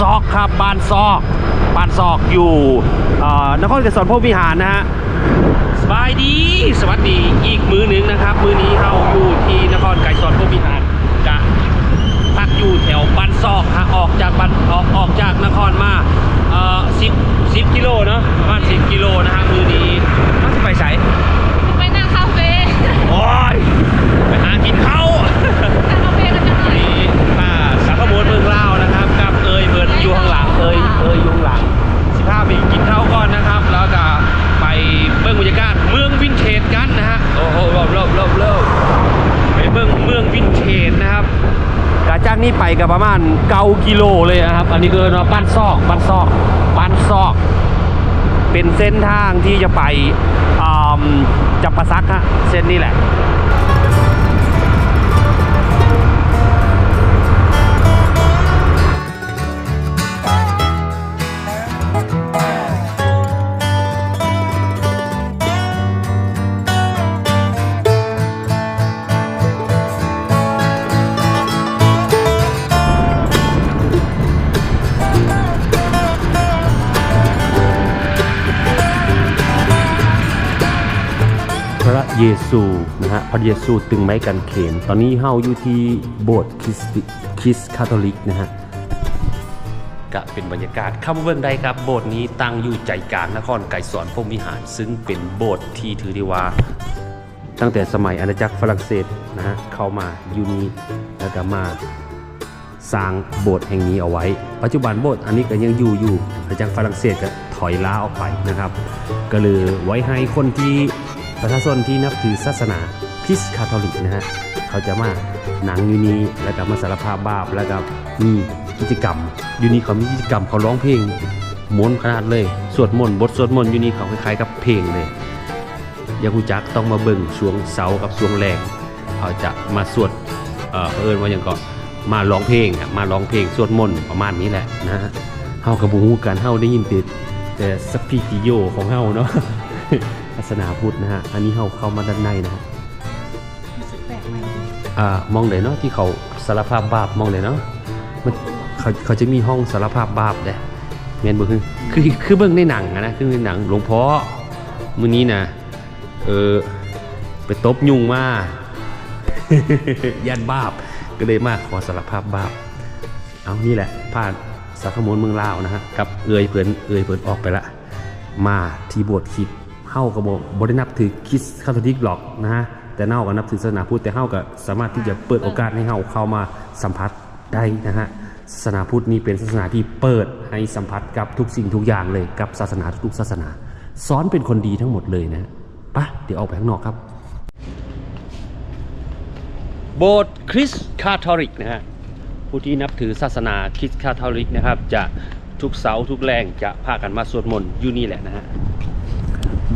ซอกครับบ้านซอกบ้านซอกอยู่เอ่อนครเกษรพรหมวิหารนะฮะสบายดี สวัสดีอีกมือหนึ่งนะครับ มือนี้เราอยู่ที่นครไกรสอนพรหมวิหารกะพักอยู่แถวบ้านซอกฮะออกจากบ้านออกออกจากนครมาเอ่อสิบสิบกิโลเนาะประมาณสิบกิโลนะฮะมือนี้มันจะไปใสไปนั่งคาเฟ่โอ้ยไปหากินข้าว อยเบิร์ดอยู่ข้างหลังเอยเอยอยู่ข้างหลังสิพาไปกินข้าวก่อนนะครับ แล้วก็ไปเบิ้งบรรยากาศเมืองวินเทจกันนะฮะโอ้โหรอบรอบรอบรอบไปเบิ้งเมืองวินเทจนะครับกาจากนี้ไปกับประมาณเกากิโลเลยนะครับ อันนี้คือเนาะบ้านซอกบ้านซอกบ้านซอก เป็นเส้นทางที่จะไปอ่าจับปะซักฮะเส้นนี้แหละ ยซูนะฮะพระเยซูตึงไม้กันเขน ตอนนี้เฮาอยู่ที่โบสถ์คริสติคริสต์คาทอลิกนะฮะก็เป็นบรรยากาศเข้าเบื้องใดครับโบสถ์นี้ตั้งอยู่ใจกลางนครไกรสอนพรหมวิหาร ซึ่งเป็นโบสถ์ที่ถือได้ว่า ตั้งแต่สมัยอาณาจักรฝรั่งเศสนะฮะเข้ามาอยู่นี้แล้วก็มาสร้างโบสถ์แห่งนี้เอาไว้ ปัจจุบันโบสถ์อันนี้ก็ยังอยู่อยู่อาณาจักรฝรั่งเศสก็ถอยล้าออกไปนะครับ ก็เลยไว้ให้คนที่ ประชาชนที่นับถือศาสนาคริสต์คาทอลิกนะฮะเขาจะมาหนังอยู่นี่แล้วก็มาสารภาพบาปแล้วก็มีกิจกรรมอยู่นี่เขามีกิจกรรมเขาร้องเพลงม้วนขนาดเลยสวดมนต์บทสวดมนต์อยู่นี่เขาคล้ายๆกับเพลงเลยอยากูจักต้องมาเบิ่งช่วงเสากับช่วงแรงเขาจะมาสวดเออเอิญว่าอย่างก็มาร้องเพลงมาร้องเพลงสวดมนต์ประมาณนี้แหละนะฮะเฮากับบูฮูกันเฮาได้ยินติดแต่สปีกิโยของเฮาเนาะ ศาสนาพุทธนะฮะ อันนี้เฮาเข้ามาด้านในนะฮะรู้สึกแปลกใหม่ดีอ่ามองเลยเนาะที่เขาสารภาพบาปมองเลยเนาะมันเขาเขาจะมีห้องสารภาพบาปเด้แม่นบ่คือคือคือเบิ่งในหนังอะนะคือในหนังหลวงพ่อมื้อนี้นะเออไปตบยุงมายันบาปก็เลยมาขอสารภาพบาปเอานี่แหละผ่านสักขโมลเมืองลาวนะฮะกับเอยเพิ่นเอยเพิ่นออกไปละ มาที่โบสถ์คริด เฮาก็บ่บ่ได้นับถือคริสต์คาทอลิกหรอกนะฮะแต่เฮาก็นับถือศาสนาพุทธแต่เฮาก็สามารถที่จะเปิดโอกาสให้เฮาเข้ามาสัมผัสได้นะฮะศาสนาพุทธนี่เป็นศาสนาที่เปิดให้สัมผัสกับทุกสิ่งทุกอย่างเลยกับศาสนาทุกศาสนาสอนเป็นคนดีทั้งหมดเลยนะปะเดี๋ยวออกไปข้างนอกครับ โบสถ์คริสต์คาทอลิกนะฮะผู้ที่นับถือศาสนาคริสต์คาทอลิกนะครับ จะทุกเสาร์ทุกแรงจะพากันมาสวดมนต์อยู่นี่แหละนะฮะ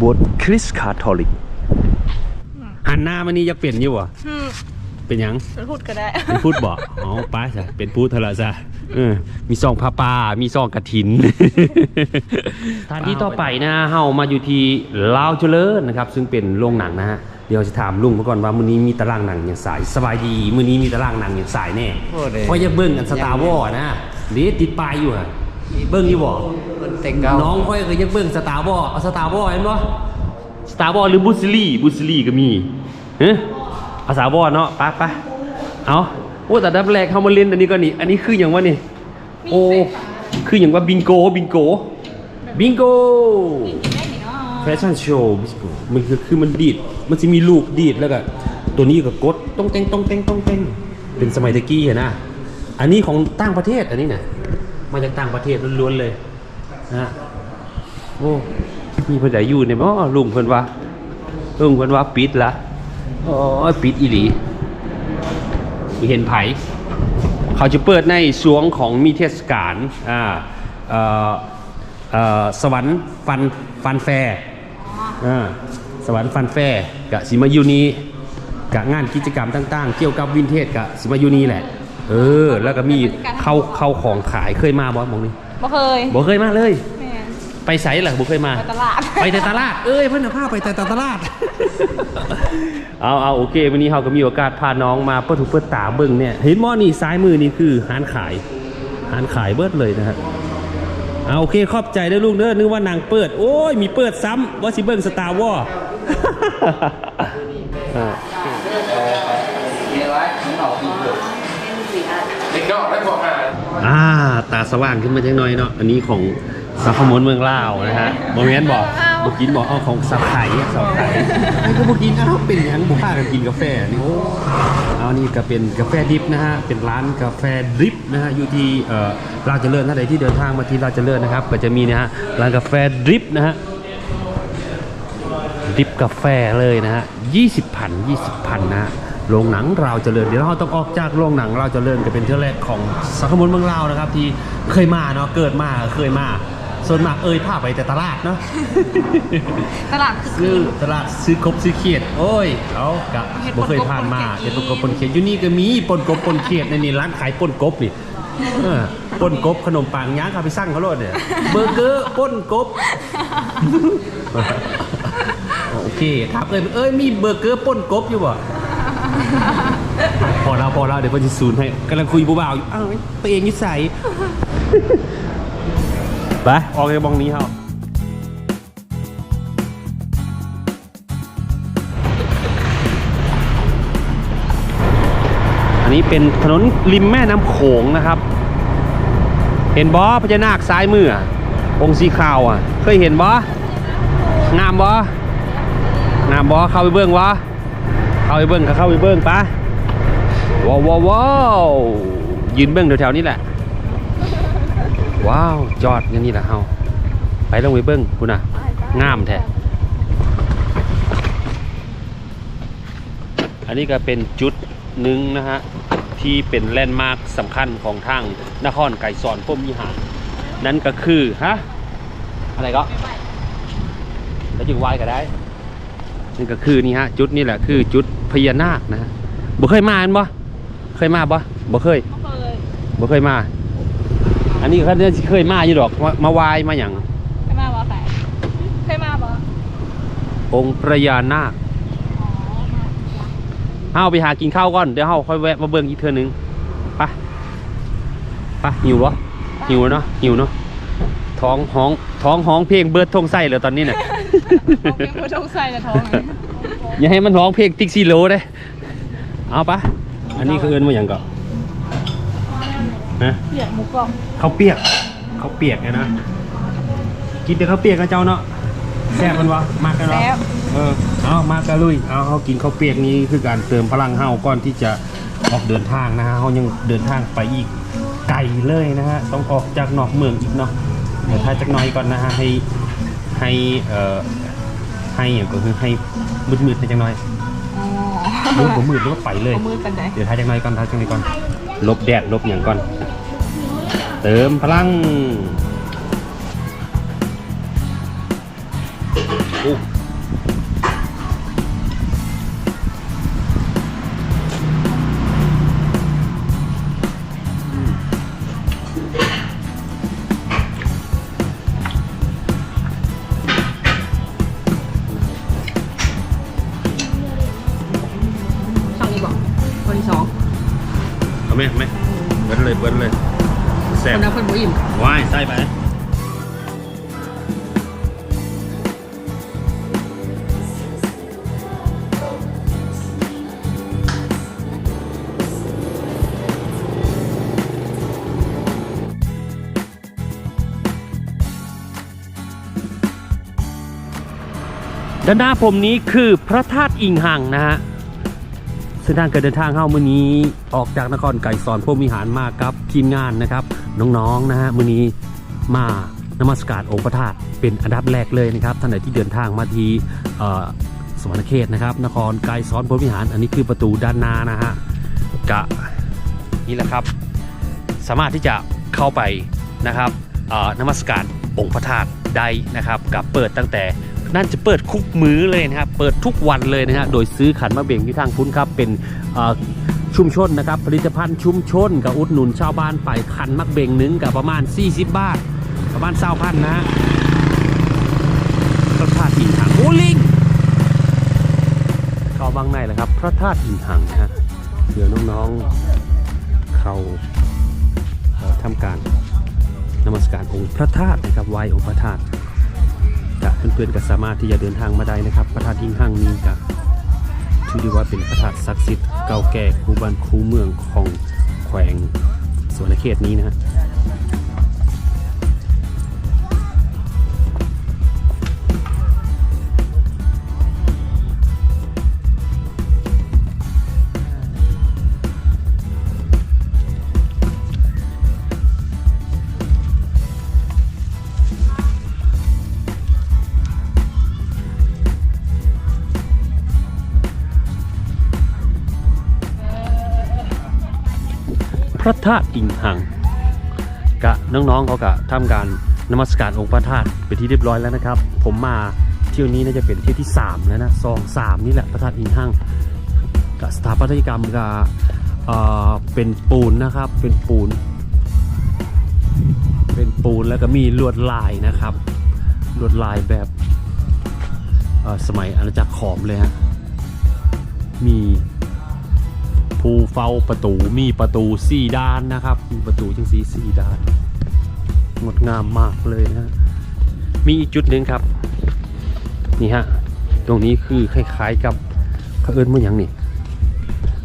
บสถ์คริสต์คาทอลิกหันหน้ามานี่อยากเปลี่ยนอยู่วะอืมเป็นหยังเป็นพูดก็ได้เป็นพูดบอกอ๋อป้าจ้ะเป็นพูดเถอะละจ้ะเออมีซองผ้าป่ามีซองกระถินสถานที่ต่อไปนะเฮามาอยู่ที่ลาวเจริญนะครับ ซึ่งเป็นโรงหนังนะฮะเดี๋ยวจะถามลุงมาก่อนว่ามื้อนี้มีตารางหนังอย่างสายสบายดีมื้อนี้มีตารางหนังอย่างสายแน่โอ้เด้เพราะจะเบิ่งกันสตาร์วอนะเดี๋ยวติดป้ายอยู่ฮะ เบิ่งอยู่บ่มันแต่งเก่าน้องค่อยก็ยังเบิ่งสตาร์วอเอาสตาร์วอเห็นบ่สตาร์วอหรือบุสลี่บุสลี่ก็มีเฮ้ภาษาวอเนาะไปไปเอาโอ้แต่ดับแรกเข้ามาเล่นอันนี้ก็นี่อันนี้คืออย่างว่านี่โอ้คืออย่างว่าบิงโกบิงโกบิงโกได้เนาะแฟชั่นโชว์บิงโกมันคือคือมันดีดมันจะมีลูกดีดแล้วก็ตัวนี้ก็กดต้องเต้งต้องเต้งต้องเต้งเป็นสมัยตะกี้อะนะอันนี้ของต่างประเทศอันนี้นะ มาจากต่างประเทศล้วนๆเลยนะโอ้มีเพิ่นได้อยู่เนี่ยบ่ลุงเพิ่นว่าลุงเพิ่นว่าปิดละอ้ยปิดอีหลีมีเห็นไผเขาจะเปิดในช่วงของมีเทศกาลอ่าเอ่อเอ่อสวรรค์ฟันฟันแฟร์อ่าสวรรค์ฟันแฟร์กะสิมายูนี้กะงานกิจกรรมต่าง ๆ เกี่ยวกับวินเทจกะสิมายูนีแหละ เออ แล้วก็มีเข้าเข้าของขายเคยมาบ่มองนี่บ่เคยบ่เคยมาเลย แม่นไปไสล่ะบ่เคยมา ไปตลาด ไปแต่ตลาด เอ้ยเพิ่นน่ะพาไปแต่ตลาด เอาเอาโอเค วันนี้เราก็มีโอกาสพาน้องมาเปิดถูเปิดตาเบิ่งเนี่ย เห็นมอนี่ซ้ายมือนี่คือร้านขายหารขายเบิดเลยนะฮะเอาโอเคขอบใจเด้อลูกเด้อนึกว่านางเปิด โอ้ย มีเปิดซ้ำว่าสิเบิ่งสตาร์วอร์เด็กนอกได้บ อกหาอ่าตาสว่างขึ้นมาจังหน่อยเนาะอันนี้ของสัพมนเมืองลาวนะฮะโมเมนต์บอกบุกินบอกเอาของสับไข่สับไข่ไอ้ก็บุกินอ้าวเป็นอย่างบุค่ากันกินกาแฟนี่โอ้เอานี่ก็เป็นกาแฟดิบนะฮะเป็นร้านกาแฟดริปนะฮะอยู่ที่เอ่อราชเจริญท่านใดที่เดินทางมาที่ราชเจริญนะครับ ก็จะมีนะฮะร้านกาแฟดริปนะฮะดริปกาแฟเลยนะฮะ20พัน20พันนะฮะ โรงหนังเราวเจริญเดี๋ยวเราต้องออกจากโรงหนังเราวเจริญก็เป็นเที่ยวแรกของสังคมนเมืองลาวนะครับที่เคยมาเนาะเกิดมาเคยมาส่วนมากเอ่ยพาไปแต่ตลาดเนาะตลาดคือซื้อตลาดซื้อกบซื้อเขียด โอ้ยเอากะบ่เคยผ่านมาเห็ดปนกบปนเขียดอยู่นี่ก็มีปนกบปนเขียดในนี่ร้านขายปนกบนี่เออปนกบขนมปังย่างเขาไปสั่งเขาโลดเนี่ยเบอร์เกอร์ปนกบโอเคถามเอ้ยเอ้ยมีเบอร์เกอร์ปนกบอยู่บ่ พอแล้วพอแล้วเดี๋ยวเพิ่นสิซูนให้กำลังคุยบ่าวๆอยู่อ้าวตัวเองนิสัยไปออกไปบองนี้เฮาอันนี้เป็นถนนริมแม่น้ำโขงนะครับ เห็นบอพญานาคซ้ายมืออะองค์สีขาวอะ เคยเห็นบองามบองามบอเข้าไปเบิ้องวะ เข้าไปเบิ้งเข้าไปเบิ้งปะว้าวว้าวยืนเบิ้งแถวๆนี้แหละ ว้าวจอดอย่างนี้แหละเฮาไปลงไปเบิ้งคุณน่ะงามแท้อันนี้ก็เป็นจุดหนึ่งนะฮะที่เป็นแลนด์มาร์คสำคัญของทางนครไก่สอนพรหมวิหารนั่นก็คือฮะอะไรก็แล้วจึงไหวก็ได้ นี่ก็คือนี่ฮะจุดนี้แหละคือจุดพญานาคนะฮะบ่เคยมาอันบ่เคยมาบ่บ่เคยเขาเคยบ่เคยมา อันนี้เขาเนี่ยเคยมาอยู่ดอก มามาไหวายมาอย่างเคยมาบ่ใครเคยมาบ่องค์พญานาคอ๋อมาเฮาไปหากินข้าวก่อนเดี๋ยวเฮาค่อยแวะมาเบิ่งอีกเทื่อนึงไปไปหิววะหิวเนาะหิวเนาะ ท้องห้องท้องห้องเพลงเบิร์ดทงไส้เลยตอนนี้เนี่ยเอาเพลงผู้ชงใส่ในท้องเลยอย่าให้มันร้องเพลงติ๊กซีโร่เด้เอาปะอันนี้คือเอินว่าอย่างก่อนนะเปียกหมูกรอบข้าวเปียกข้าวเปียกไงนะกินแต่ข้าวเปียกนะเจ้าเนาะแซ่บมันวะมากกันวะแซ่บเออเอามากกันลุยเอาเขากินข้าวเปียกนี้คือการเติมพลังเฮาก่อนที่จะออกเดินทางนะฮะเขายังเดินทางไปอีกไกลเลยนะฮะต้องออกจากนอกเมืองอีกเนาะ เดี๋ยวท้ายจักหน้อยก่อนนะฮะให้ให้เอ่อให้อย่างก็คือให้มืดๆในจักหน้อยอ๋อมืดผมมืดแล้วก็ไปเลย เอามือกันได้เดี๋ยวท้ายจักหน้อยก่อนท้ายจักหน้อยก่อน ลบแดดลบอย่างก่อน เติมพลัง สองเอาไหมเอาไหมเบิ้ลเลยเบิ้ลเลยแซ่คบนนั้นคนบ่อิ่มว้ายใส่ไปด้านหน้าผมนี้คือพระธาตุอิงหังนะฮะเส้นทางการเดินทางเข้ามื้อนี้ออกจากนครไก่สอนพรมิหารมากับทีมงานนะครับ น้องๆนะฮะมื้อนี้มานมัสการองค์พระธาตุเป็นอันดับแรกเลยนะครับท่านไหนที่เดินทางมาทีสวรรณเขตนะครับ นครไก่สอนพรมิหาร อันนี้คือประตูด้านหน้านะฮะกะนี่แหละครับ สามารถที่จะเข้าไปนะครับนมัสการองค์พระธาตุได้นะครับกับเปิดตั้งแต่ นั่นจะเปิดคุกมื้อเลยนะครับเปิดทุกวันเลยนะฮะโดยซื้อขันมะเบ่งที่ทางพุ้นครับเป็นเอ่อชุมชนนะครับผลิตภัณฑ์ชุมชนกับอุดหนุนชาวบ้านไปขันมะเบ่งหนึงกับประมาณ 40 บาทประมาณเศร้าพันนะฮะพระธาตุอินหังโอ้ลิงเข้าบางในแหละครับพระธาตุอินหังนะฮะเดี๋ยวน้องๆเข้าทำการนมัสการองค์พระธาตุนะครับไหว้องค์พระธาตุ กับเพื่อนๆก็สามารถที่จะเดินทางมาได้นะครับ พระธาตุอิงห้างนี้กับถือได้ว่าเป็นพระธาตุศักดิ์สิทธิ์เก่าแก่คู่บ้านคู่เมืองของแขวงสวนเขตนี้นะฮะ ระธาตุอิงหังกะน้องๆเขากะทำการนมัสการองค์พระธาตุเป็นที่เรียบร้อยแล้วนะครับ ผมมาเที่ยวนี้น่าจะเป็นเที่ยวที่3แล้วนะซองสามนี่แหละพระธาตุอิงหังกะสถาปัตยกรรมกะเอ่อเป็นปูนนะครับเป็นปูน เป็นปูนแล้วก็มีลวดลายนะครับ ลวดลายแบบอ่อสมัยอาณาจักรขอมเลยฮะมี ภูเฝ้าประตูมีประตูสี่ด้านนะครับ มีประตูจังสีสี่ด้าน งดงามมากเลยนะฮะมีอีกจุดหนึ่งครับ นี่ฮะ ตรงนี้คือคล้ายๆกับเขาเอิ้นว่าอย่างนี่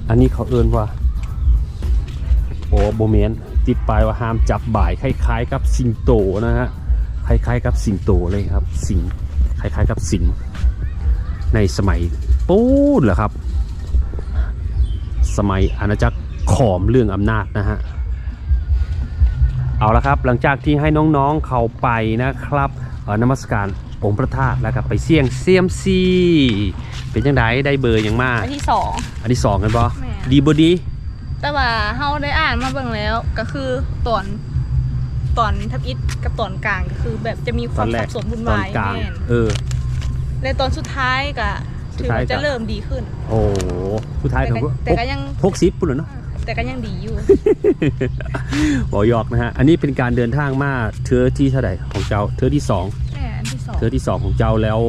อันนี้เขาเอิ้นว่า โอ้โบเมนติดป้ายว่าห้ามจับบ่าย คล้าย ๆ กับสิงโตนะฮะ คล้าย ๆ กับสิงโตเลยครับ สิง คล้าย ๆ กับสิง ในสมัยปูนเหรอครับ สมัยอาณาจักรขอมเรื่องอำนาจนะฮะเอาละครับหลังจากที่ให้น้องๆเขาไปนะครับเอ่อนมัสการองค์พระธาตุแล้วก็ไปเสี่ยงเซียมซีเป็นยังไงได้เบอร์ยังมากอันที่สองอันที่สองกันปะแม่ดีบดี แต่ว่าเฮาได้อ่านมาเบิ่งแล้วก็คือตอนตอนทับอิฐกับตอนกลางก็คือแบบจะมีคตวาอมนแรสักบสนวุ่นตอนวายกลางแม่นเออและตอนสุดท้ายก็ ถือว่าสุดท้ายก็จะเริ่มดีขึ้น โอ้โหสุดท้ายแต่ผมก็ก็แต่ก็ยังพกซิปปุ่นเลยเนาะ แต่ก็ยังดีอยู่ บอยอกนะฮะ อันนี้เป็นการเดินทางมาเทือที่เท่าไหร่ของเจ้าเทือที่สองแม่อันที่สองเทอที่สองของเจ้าแล้ว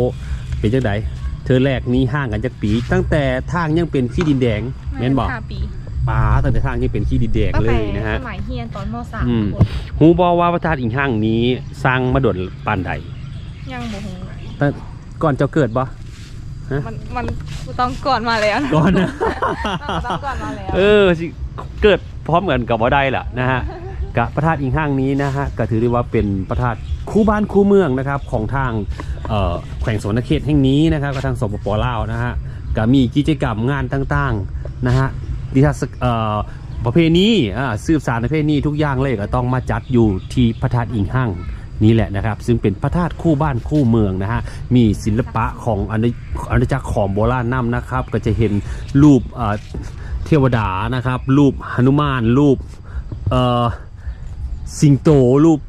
เป็นจังไดเทอแรกนี้ห่างกันจากปี ตั้งแต่ทางยังเป็นขี้ดินแดงแม่นบอกห้าปีป้าตั้งแต่ทางยังเป็นขี้ดินแดงตั้งเลแต่ยนะฮะ สมัยเฮียนตอนมสามอืม คนฮูบอว่าพระธาตุอิงห่างนี้สร้างมาโดดปานใดยังบ่ฮู้แต่ก่อนเจ้าเกิดบ่ มันมันต้องก่อนมาแล้วนะก่อนนะต้องก่อนมาแล้ว เออสิเกิดพร้อมกันกับบ่ได้ล่ะนะฮะกะพระธาตุอิงห่างนี้นะฮะก็ถือได้ว่าเป็นพระธาตุคู่บ้านคู่เมืองนะครับของทางเอ่อแขวงสวนเขตแห่งนี้นะครับก็ทางสปปลาวนะฮะก็มีกิจกรรมงานต่างๆนะฮะดิทัศเอ่อประเพณีอ่าสืบสานประเพณีทุกอย่างเลยก็ต้องมาจัดอยู่ที่พระธาตุอิงห่าง นี่แหละนะครับ ซึ่งเป็นพระธาตุคู่บ้านคู่เมืองนะฮะมีศิลปะของอาณาอาณาจักรของโบราณนำนะครับ ก็จะเห็นรูปเอ่อเทวดานะครับ รูปหนุมานรูปเอ่อสิงโตรูป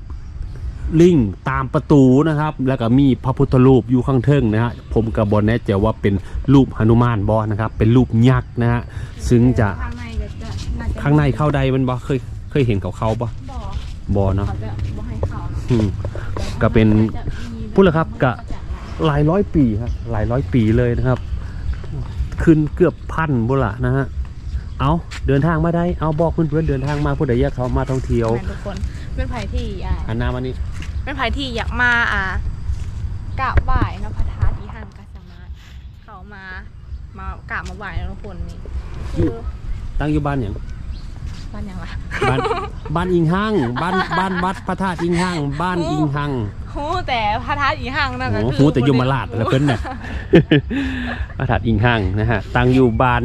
ลิงตามประตูนะครับ แล้วก็มีพระพุทธรูปอยู่ข้างเทิงนะฮะผมกับบอลแน่ใจว่าเป็นรูปหนุมานบอนะครับ เป็นรูปยักษ์นะฮะซึ่งจะข้างในก็จะน่จะข้างในเข้าใดมันบอเคยเคยเห็นเขาเขาปะบ่บอเนาะ เขาจะบ่ให้เข้านะอืมก็เป็นจะมีพูดเลยครับกะหลายร้อยปีครับหลายร้อยปีเลยนะครับ ขึ้นเกือบพันบุละนะฮะเอาเดินทางมาได้เอาบอกเพื่อนๆเดินทางมาผู้ใดอยากเขามาท่องเที่ยวแม่นทุกคนเป็นไผที่อ่าอันหนามานี่เป็นไผที่อยากมาอ่ากราบไหว้เนาะพระธาตุที่หันก็สามารถเข้ามามากราบมาไหว้เนาะทุกคนนี่คือตั้งอยู่บ้านอย่าง บ้านหยังล่ะบ้านบ้านอิงหังบ้านบ้านวัดพระธาตุอิงหังบ้านอิงหังโหแต่พระธาตุอีหังนั่นก็โอ้คือโหแต่ยมราชแล้วเพิ่นเนี่ยพระธาตุอิงหังนะฮะตั้งอยู่บ้าน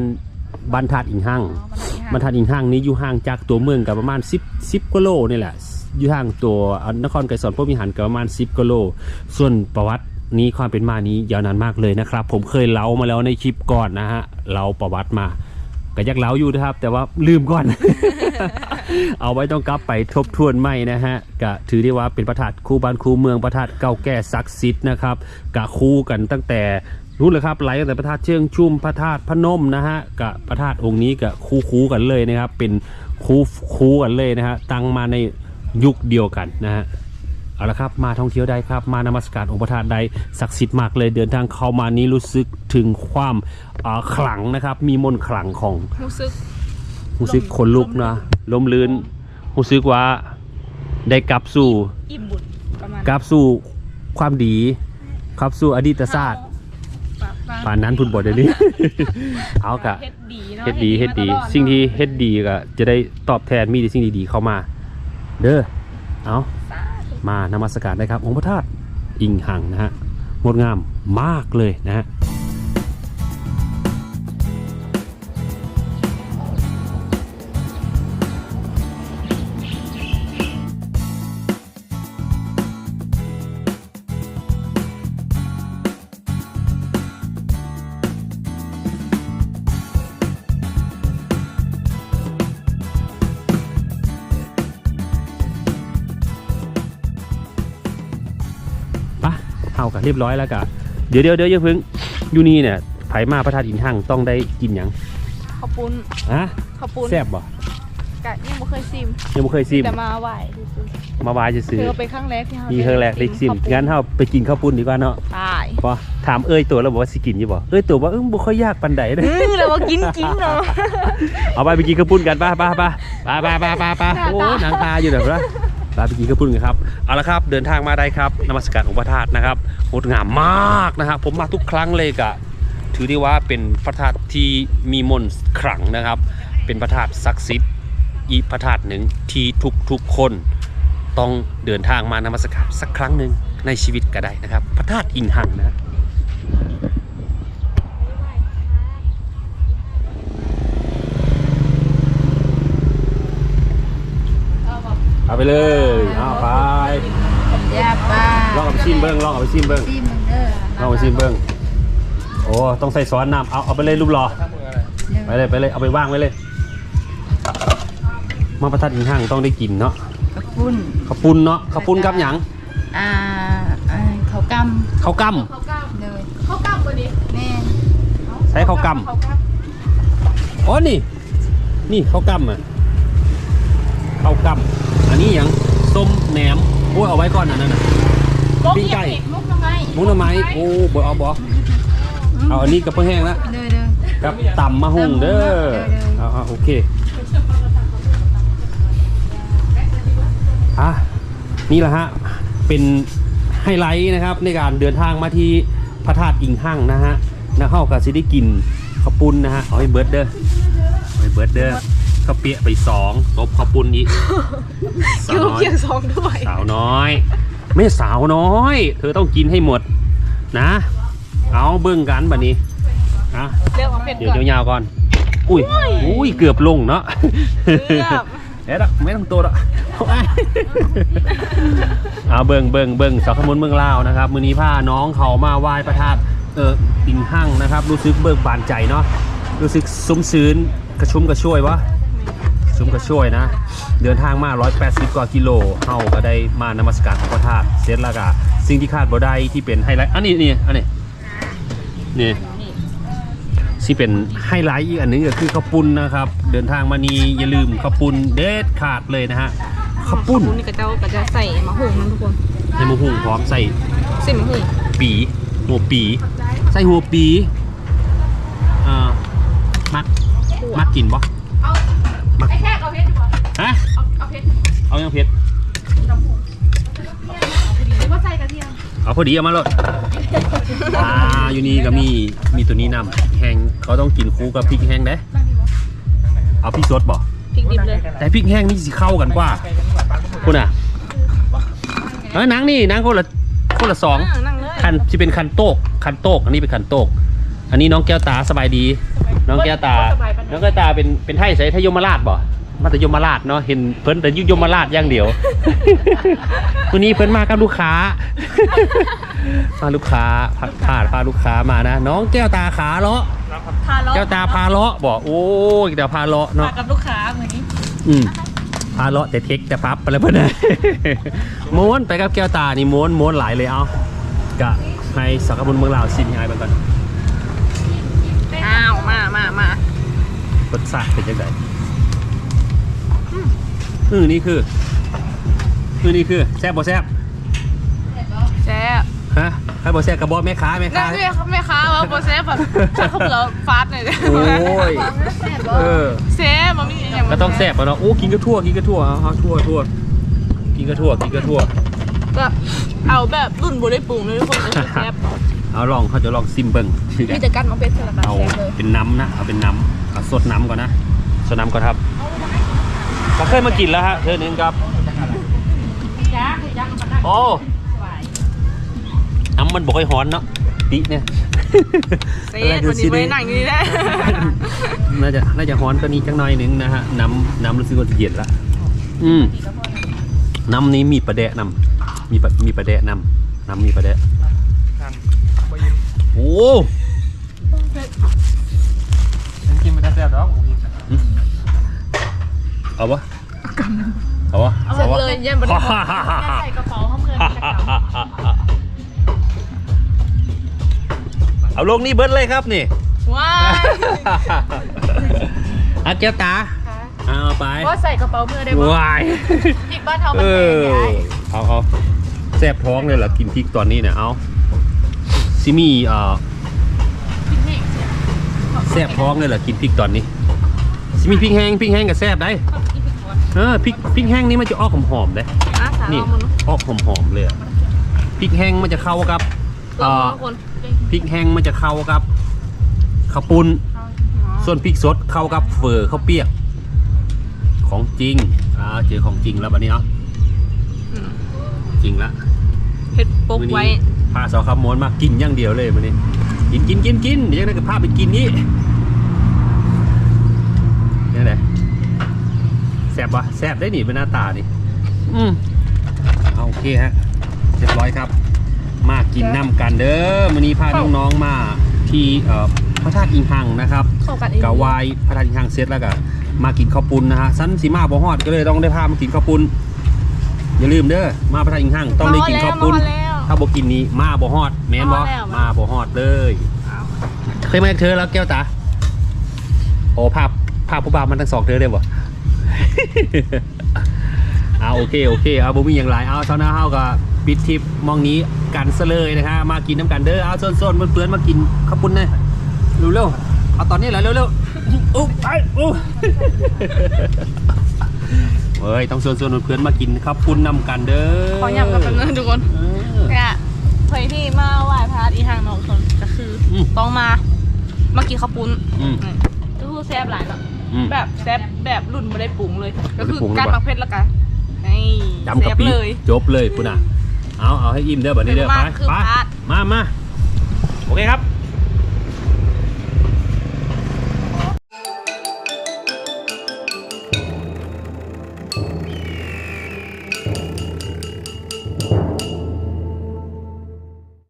บ้านธาตุอิงหังอ๋อพบรระรธาทัตุดอิงห้างนี้อยู่ห่างจากตัวเมืองกับประมาณ 10 10กิโลนี่แหละอยู่ห่างตัวนครไกรสอนพวกมิหารกับประมาณ 10กิโลส่วนประวัตินี้ความเป็นมานี้ยาวนานมากเลยนะครับ ผมเคยเล่ามาแล้วในคลิปก่อนนะฮะเล่าประวัติมา ก็ยักเล่าอยู่นะครับ แต่ว่าลืมก่อน เอาไว้ต้องกลับไปทบทวนใหม่นะฮะก็ถือได้ว่าเป็นพระธาตุคู่บ้านคู่เมืองพระธาตุเก่าแก่ศักดิ์สิทธิ์นะครับกะคู่กันตั้งแต่รู้เลยครับไหลตั้งแต่พระธาตุเชิงชุ่มพระธาตุพนมนะฮะกับพระธาตุองค์นี้กับคู่คู่กันเลยนะครับ เป็นคู่คู่กันเลยนะฮะตั้งมาในยุคเดียวกันนะฮะ เอาละครับมาท่องเที่ยวได้ครับ มานมัสการองค์พระธาตุใดศักดิ์สิทธิ์มากเลยเดินทางเข้ามานี้รู้สึกถึงความเอ่อขลังนะครับ มีมนต์ขลังของรู้สึกรู้สึกขนลุกนะลมลื่นรู้สึกว่าได้กลับสู่อิ่มบุญประมาณกลับสู่ความดีกลับสู่อดีตศาสตร์ป่านนั้นพุ่นบทเดี๋ยวนี้เอากะเฮ็ดดีเนาะเฮ็ดดีเฮ็ดดีมาตลอสิ่งที่เฮ็ดดีก็จะได้ตอบแทนมีแต่สิ่งดีๆเข้ามา เด้อเอา มานมัสการได้ครับองค์พระธาตุอิงหังนะฮะงดงามมากเลยนะฮะ เรียบร้อยแล้วก็เดี๋ยวเดี๋ยวเดี๋ยวย่าเพิ่งยูนีเนี่ยไผมาพระธาตุหินหั่งต้องได้กินหยังขอบปุ้นอะขอบปุ้นแซ่บบ่ะยังไม่เคยซิมยังไม่เคยซิมแต่มาไหวมาไหวจะซื้อเป็นครั้งแรกที่เรามีครั้งแรกได้ซิมงั้นเราไปกินข้าวปุ้นดีกว่าเนาะตายพอถามเอ้ยตัวเราบอกว่าสิกินยี่บอกเอ้ยตัวว่าเอ้ยบุค่อยยากปันใดเลยเราบอกกินกินเนาะเอาไปไปกินข้าวปุ้นกันป่ะป่ะป่ะป่ะป่ะป่ะโอ้หนังตาอยู่แบบนั้น ไปไปกินข้าวปุ้นกันครับเอาละครับเดินทางมาได้ครับนมัสการองพระธาตุนะครับงดงามมากนะครับผมมาทุกครั้งเลยกะถือได้ว่าเป็นพระธาตุที่มีมนต์ขลังนะครับ เป็นพระธาตุศักดิ์สิทธิ์อีพระธาตุหนึ่งที่ทุกทุกๆคนต้องเดินทางมานมัสการสักครั้งหนึ่งในชีวิตก็ได้นะครับ พระธาตุอิงหังนะ เอา ไปเลยเอาไปยาป้าลองเอาไปชิมเบิ้งลองเอาไปชิมเบิ้งซีมึงเด้อลองเอาไปชิมเบิ้งโอ้ต้องใส่ซอสน้ำเอาเอาไปเลยรูปหล่อไปเลยไปเลยเอาไปว่างไว้เลยมาประทัดอิงห้างต้องได้กินเนาะกระปุ้นข้าวปุ้นเนาะข้าวปุ้นกับหยังอ่าอ่าเขาวกข้าวกั้มำเลยข้าวกล้ำบ่นี้แม่ใช้ข้าวกั้มอ๋อนี่ นี่ข้าวกั้มอะข้าวกั้มอั นนี้หยังส้มแหนมโอ้ยเอาไว้ก่อนอันนั้นน่ะ ปิ้งไก่ มุกทำไมมุ้งหน่อไม้โอ้บ่เอาบ่เอาอันนี้กับเพื่อแห้งแล้วเด้อเด้อ กับต่ำมะฮุ่งเด้อเอาเอาโอเคอะนี่แหละฮะเป็นไฮไลท์นะครับในการเดินทางมาที่พระธาตุอิงหั่งนะฮะนะเข้ากับซิได้กินข้าวปุ้นนะฮะเอาให้เบิร์ดเด้อเอาให้เบิร์ดเด้อ ข้าวเปียะไปสองตบข้าวปุ้นอีก สายูวน้อย เพียงสองด้วยสาวน้อย ไม่สาวน้อย เธอต้องกินให้หมดนะ เอาเบิ้งกันบัดนี้นะเลือกมาเผ็ดเดี๋ยวก่อน ยาวๆก่อน อุ้ยอุ้ยเกือบลงเนาะเกือบเดี๋ยวนะไม่ต้องตัวละเอาเบิ่งเบิ่งเบิ่งสาวขมุนเมืองลาวนะครับมือนี้พาน้องเขามาไหว้พระธาตุเอออิงหั่งนะครับ รู้สึกเบิกบานใจเนาะรู้สึกซุ้มซื้นกระชุ่มกระชวยวะ ซุ้มกระชวยนะ เดินทางมา 180 กว่ากิโลเฮาก็ได้มานมัสการพระธาตุเสร็จแล้วก็สิ่งที่คาดบ่ได้ที่เป็นไฮไลท์อันนี้นี่อันนี้นี่ที่เป็นไฮไลท์อีกอันหนึงก็คือข้าวปุ้นนะครับ เดินทางมานี้อย่าลืมข้าวปุ้นเด็ดขาดเลยนะฮะข้าวปุ้นข้าวนี่ก็จะก็จะใส่มะฮุ่งนะทุกคนให้มะฮุ่งพร้อมใส่ใส่มะฮุ่งปีหัวปีใส่หัวปีเอ่อมักมักกินบ่ ไอ้แค่เอาเพชรดีกว่าฮะเอาเพชรเอายังเผ็ดหรือว่าใส่กระเทียมเอาพอดีเอามาเลยอ่าอยู่นี่ก็มีมีตัวนี้นำแห้งเขาต้องกินคู่กับพริกแห้งเด้เอาพริกสดบ่พริกดิบเลยแต่พริกแห้งนี่สิเข้ากันกว่าคุณอะเออหนังนี่หนังคนละคนละสองนั่งนั่งเลยคันที่เป็นคันโตกคันโตก อันนี้เป็นคันโตก อันนี้น้องแก้วตาสบายดี น้องแก้วตา น้องแก้วตาเป็นเป็นไทยใส่ไทยยมราชบ่มาแต่ยมราชเนาะเห็นเพิ่นแต่ยุยมราชอย่างเดียววันนี้เพิ่นมากับลูกค้าพาลูกค้าพาพาพาลูกค้ามานะ น้องแก้วตาขาเลาะทาล้อแก้วตาพาเลาะบอกโอ้ยเดี๋ยวพาเลาะเนาะมากับลูกค้าเหมือนนี้อืมพาเลาะแต่เทคแต่พับไปแล้วเพื่อนนะม้วนไปกับแก้วตานี่ม้วนม้วนหลายเลยเอากะให้สักกบุญเมืองลาวชิมยังไงบ้างก่อน อ้าวมามามาร สชาติเป็นยังไงอือนี่คือคือนี่คือแซ่บบ่แซ่บแซ่บฮะใครบ่แซ่บกระบอกแม่ค้าแม่นั่ค้านด้วยแม่ค้าว่าโปรเซสแบบชักเขาเบื่อฟาสหน่อยเด้โอ้ยเออเซฟมันมีอย่างก็ต้องแซ่บอะเนาะโอ้กินก็ทั่วกินก็ทั่วเอาเอาทั่วทั่วกินกินกระทั่วกินกระทั่ว ก็เอาแบบรุ่นบ่ได้ปรุงเลยทุกคนเอาแซ่บ เอาลองเขาจะลองซิมเบิ้งมีแต่กัดมาเป็นสลัดเอาแซ่บเลยเป็นน้ำนะเอาเป็นน้ำเอาสดน้ำก่อนนะสดน้ำก่อนครับก็เคยมากินแล้วฮะเธอหนึงครับโอ้น้ำมันบอกให้ฮ้อนเนาะปิเนี่ยเซ่วันนี้ไม่ได้นั่งอยู่นี่แหละน่าจะน่าจะฮ้อนก็นี้จังหน่อยหนึงนะฮะน้ำน้ำรู้สึกว่าจะเย็นละอืมน้ำนี้มีประแดะนำมีปลามีประแดะนำน้ำมีประแดะกันบ่ ยิ้มโอ้ฉันกินไม่ได้แซ่บดอกผมกินเอาวะเอาวะเสร็จเลยเย็นบริฮ่าโภฮ่าคฮ่าฮ่าใส่กระเป๋าเขาเพื่อนฮ่าจะฮ่ากลับฮ่าฮ่าเอาลงนี่เบิร์ดเลยครับนี่ว้ายอาเจ้าตาเอาไปว่าใส่กระเป๋าเพื่อนได้บ่วายพริกบ้านเขามันเอแพงอย้ายเอาเอาแซ่บท้องเลยเหรอกินพริกตอนนี้เนี่ยเอา ซิมีเอ่อพริกแห้งเสียแซ่บท้องเลยเหรอกินพริกตอนนี้ซิมีพริกแห้งพริกแห้งกับแซ่บได้ชอบกินพริกหวานเออพริกพริกแห้งนี่มันจะออกหอมๆเลยอะสาวนี่เอามันออกหอมๆเลยอะพริกแห้งมันจะเข้ากับตัวเอ่อทุกคนพริกแห้งมันจะเข้ากับข้าวปุ้นส่วนพริกสดเข้ากับเฟอข้าวเปียก ของจริงอ่าเจอของจริงแล้วบัดนี้เนาะอืมจริงละเฮ็ดปกมื้อไว้นี้ พาสาวคำมวนมากินอย่างเดียวเลยมันนี้กินกินกินกินเดี๋ยวยังไงก็พาไปกินนี้นี่แหละแซ่บปะแซ่บได้หนิเป็นหน้าตานี่อืมเอาโอเคฮะเรียบร้อยครับ มากินน้ำกันเด้อมื้อนี้พาน้องๆมาที่เอ่อพระธาตุอิงหังนะครับเข้ากันเองกะวายพระธาตุอิงหังเสร็จแล้วก็มากินข้าวปุ้นนะฮะสันสีมาบ่ฮอดก็เลยต้องได้พามากินข้าวปุ้นอย่าลืมเด้อมาพระธาตุอิงหังต้องได้กินข้าวปุ้นมาแล้ว ถ้าบ่กินนี้มาบ่ฮอด แม่นบ่มาแล้วมาบ่ฮอดเลย เคยมากับเธอแล้วแก้วตาโอ้ภาพภาพผู้บ่าวมันทั้งสองเธอได้บ่ เอาโอเคโอเคเอาบ่มีอย่างไรเอาเท่าหน้าเฮาก็ปิดทริปมองนี้กันซะเลยนะฮะมากินน้ำกันเด้อเอาโซนๆเพื่อนๆมากินข้าวปุ้นนะเร็วๆเอาตอนนี้แหละเร็วๆอุ๊บไปอุ๊บเฮ้ยต้องชวนๆเพื่อนๆมากินข้าวปุ้นนำกันเด้อขอยำกันแป๊บนึงทุกคน เออเนี่ย เคยที่มาไหว้พระอีทางน้องคนก็คืออมต้องมามากินข้าวปุ้นอืมอืมก็คือแซ่บหลายเนาะอืม แบบแซ่บแบบรุ่นไม่ได้ปรุงเลย ก็คือไม่ได้ปรุงเลยการว่ะมักเผ็ดแล้วกันนี่จำกะแซ่บปิเลย จบเลยคุณอะ เอาเอาให้อิ่มเด้อบัดนี้เด้อมาไปคือไปพาดมามาโอเคครับ